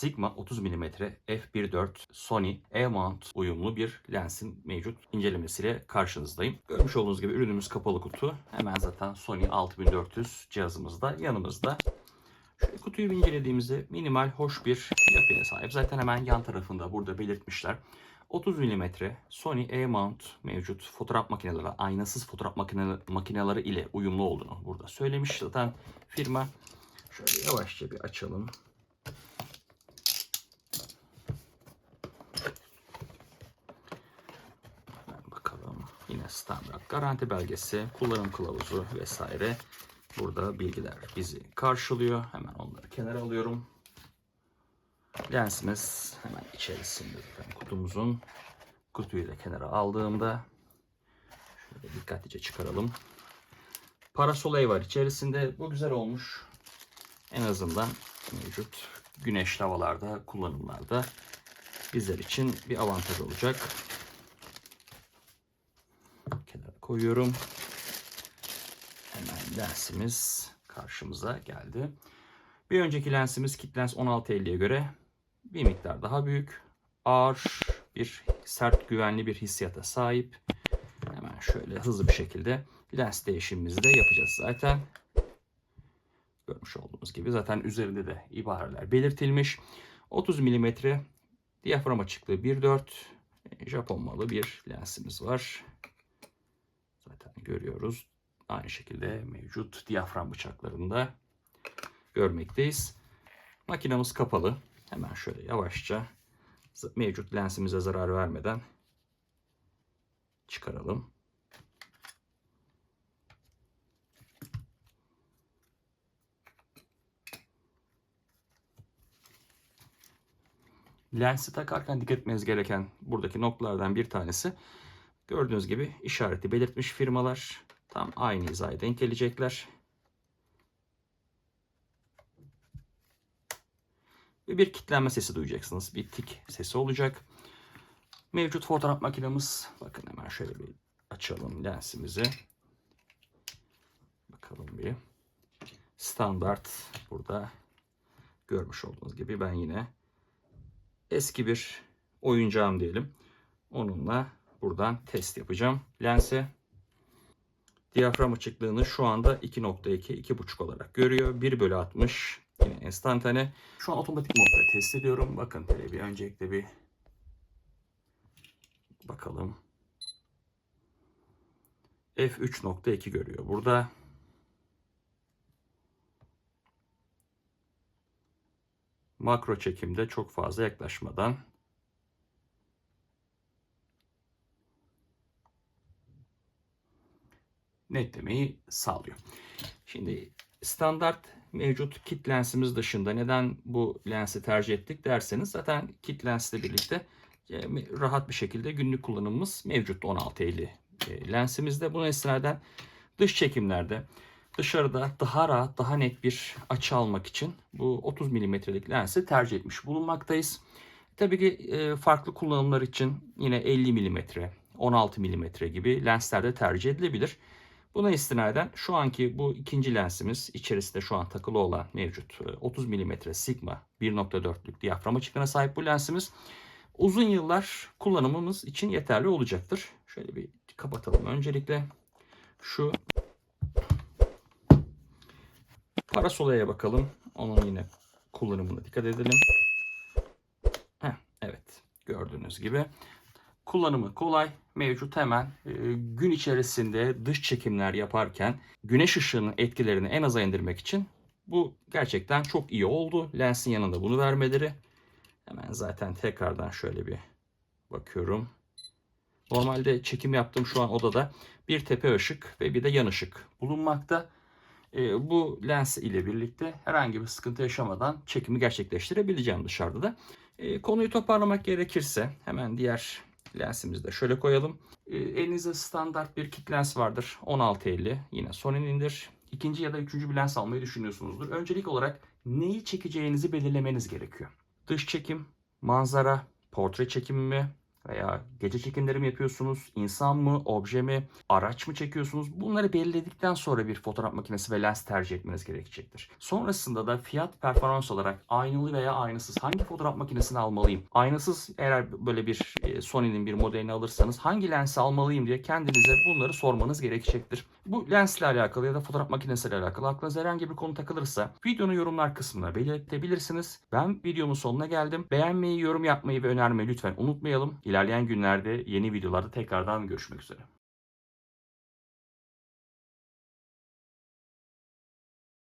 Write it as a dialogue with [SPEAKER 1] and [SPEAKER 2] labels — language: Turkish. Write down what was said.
[SPEAKER 1] Sigma 30 mm f1.4 Sony E-mount uyumlu bir lensin mevcut incelemesiyle karşınızdayım. Görmüş olduğunuz gibi ürünümüz kapalı kutu. Hemen zaten Sony 6400 cihazımız da yanımızda. Şöyle kutuyu incelediğimizde minimal hoş bir yapıya sahip. Zaten hemen yan tarafında burada belirtmişler. 30 mm Sony E-mount mevcut fotoğraf makineleri, aynasız fotoğraf makine, makineleri ile uyumlu olduğunu burada söylemiş. Zaten firma şöyle yavaşça bir açalım. Hemen bakalım. Yine standart garanti belgesi, kullanım kılavuzu vesaire. Burada bilgiler bizi karşılıyor. Hemen onları kenara alıyorum. Lensimiz hemen içerisinde zaten kutumuzun. Kutuyu da kenara aldığımda şöyle dikkatlice çıkaralım. Parasoley var içerisinde. Bu güzel olmuş. En azından mevcut güneşli havalarda, kullanımlarda bizler için bir avantaj olacak. Koyuyorum. Hemen lensimiz karşımıza geldi. Bir önceki lensimiz kit lens 1650'ye göre bir miktar daha büyük. Ağır bir sert güvenli bir hissiyata sahip. Hemen şöyle hızlı bir şekilde lens değişimimizi de yapacağız zaten. Görmüş olduğunuz gibi zaten üzerinde de ibareler belirtilmiş. 30 mm diyafram açıklığı 1.4 Japon malı bir lensimiz var. Görüyoruz. Aynı şekilde mevcut diyafram bıçaklarında görmekteyiz. Makinamız kapalı. Hemen şöyle yavaşça mevcut lensimize zarar vermeden çıkaralım. Lensi takarken dikkat etmeniz gereken buradaki noktalardan bir tanesi gördüğünüz gibi işareti belirtmiş firmalar tam aynı hizaya denk gelecekler. Ve bir kitlenme sesi duyacaksınız. Bir tik sesi olacak. Mevcut fotoğraf makinemiz. Bakın hemen şöyle bir açalım lensimizi. Bakalım bir. Standart burada görmüş olduğunuz gibi ben yine eski bir oyuncağım diyelim. Onunla buradan test yapacağım. Lense diyafram açıklığını şu anda 2.2 2.5 olarak görüyor. 1 bölü 60 yine enstantane. Şu an otomatik modda test ediyorum. Bakın böyle bir öncelikle bir bakalım. F3.2 görüyor burada. Makro çekimde çok fazla yaklaşmadan netlemeyi sağlıyor. Şimdi standart mevcut kit lensimiz dışında neden bu lensi tercih ettik derseniz zaten kit lensle birlikte e, rahat bir şekilde günlük kullanımımız mevcut 1650 e, lensimizde. Buna istinaden dış çekimlerde dışarıda daha rahat, daha net bir açı almak için bu 30 mm'lik lensi tercih etmiş bulunmaktayız. Tabii ki e, farklı kullanımlar için yine 50 mm, 16 mm gibi lensler de tercih edilebilir. Buna istinaden şu anki bu ikinci lensimiz içerisinde şu an takılı olan mevcut 30 mm Sigma 1.4'lük diyafram açıklığına sahip bu lensimiz uzun yıllar kullanımımız için yeterli olacaktır. Şöyle bir kapatalım öncelikle. Şu parasolaya bakalım. Onun yine kullanımına dikkat edelim. Heh, evet gördüğünüz gibi kullanımı kolay. Mevcut hemen e, gün içerisinde dış çekimler yaparken güneş ışığının etkilerini en aza indirmek için bu gerçekten çok iyi oldu. Lensin yanında bunu vermeleri. Hemen zaten tekrardan şöyle bir bakıyorum. Normalde çekim yaptığım şu an odada bir tepe ışık ve bir de yan ışık bulunmakta. E, bu lens ile birlikte herhangi bir sıkıntı yaşamadan çekimi gerçekleştirebileceğim dışarıda da. E, konuyu toparlamak gerekirse hemen diğer lensimizi de şöyle koyalım. E, elinizde standart bir kit lens vardır. 1650 yine Sony'nindir. İkinci ya da üçüncü bir lens almayı düşünüyorsunuzdur. Öncelik olarak neyi çekeceğinizi belirlemeniz gerekiyor. Dış çekim, manzara, portre çekimi mi, veya gece çekimleri mi yapıyorsunuz? İnsan mı, obje mi, araç mı çekiyorsunuz? Bunları belirledikten sonra bir fotoğraf makinesi ve lens tercih etmeniz gerekecektir. Sonrasında da fiyat performans olarak aynalı veya aynasız hangi fotoğraf makinesini almalıyım? Aynasız eğer böyle bir e, Sony'nin bir modelini alırsanız hangi lensi almalıyım diye kendinize bunları sormanız gerekecektir. Bu lensle alakalı ya da fotoğraf makinesiyle alakalı aklınıza herhangi bir konu takılırsa videonun yorumlar kısmına belirtebilirsiniz. Ben videomun sonuna geldim. Beğenmeyi, yorum yapmayı ve önermeyi lütfen unutmayalım. İlerleyen günlerde yeni videolarda tekrardan görüşmek üzere.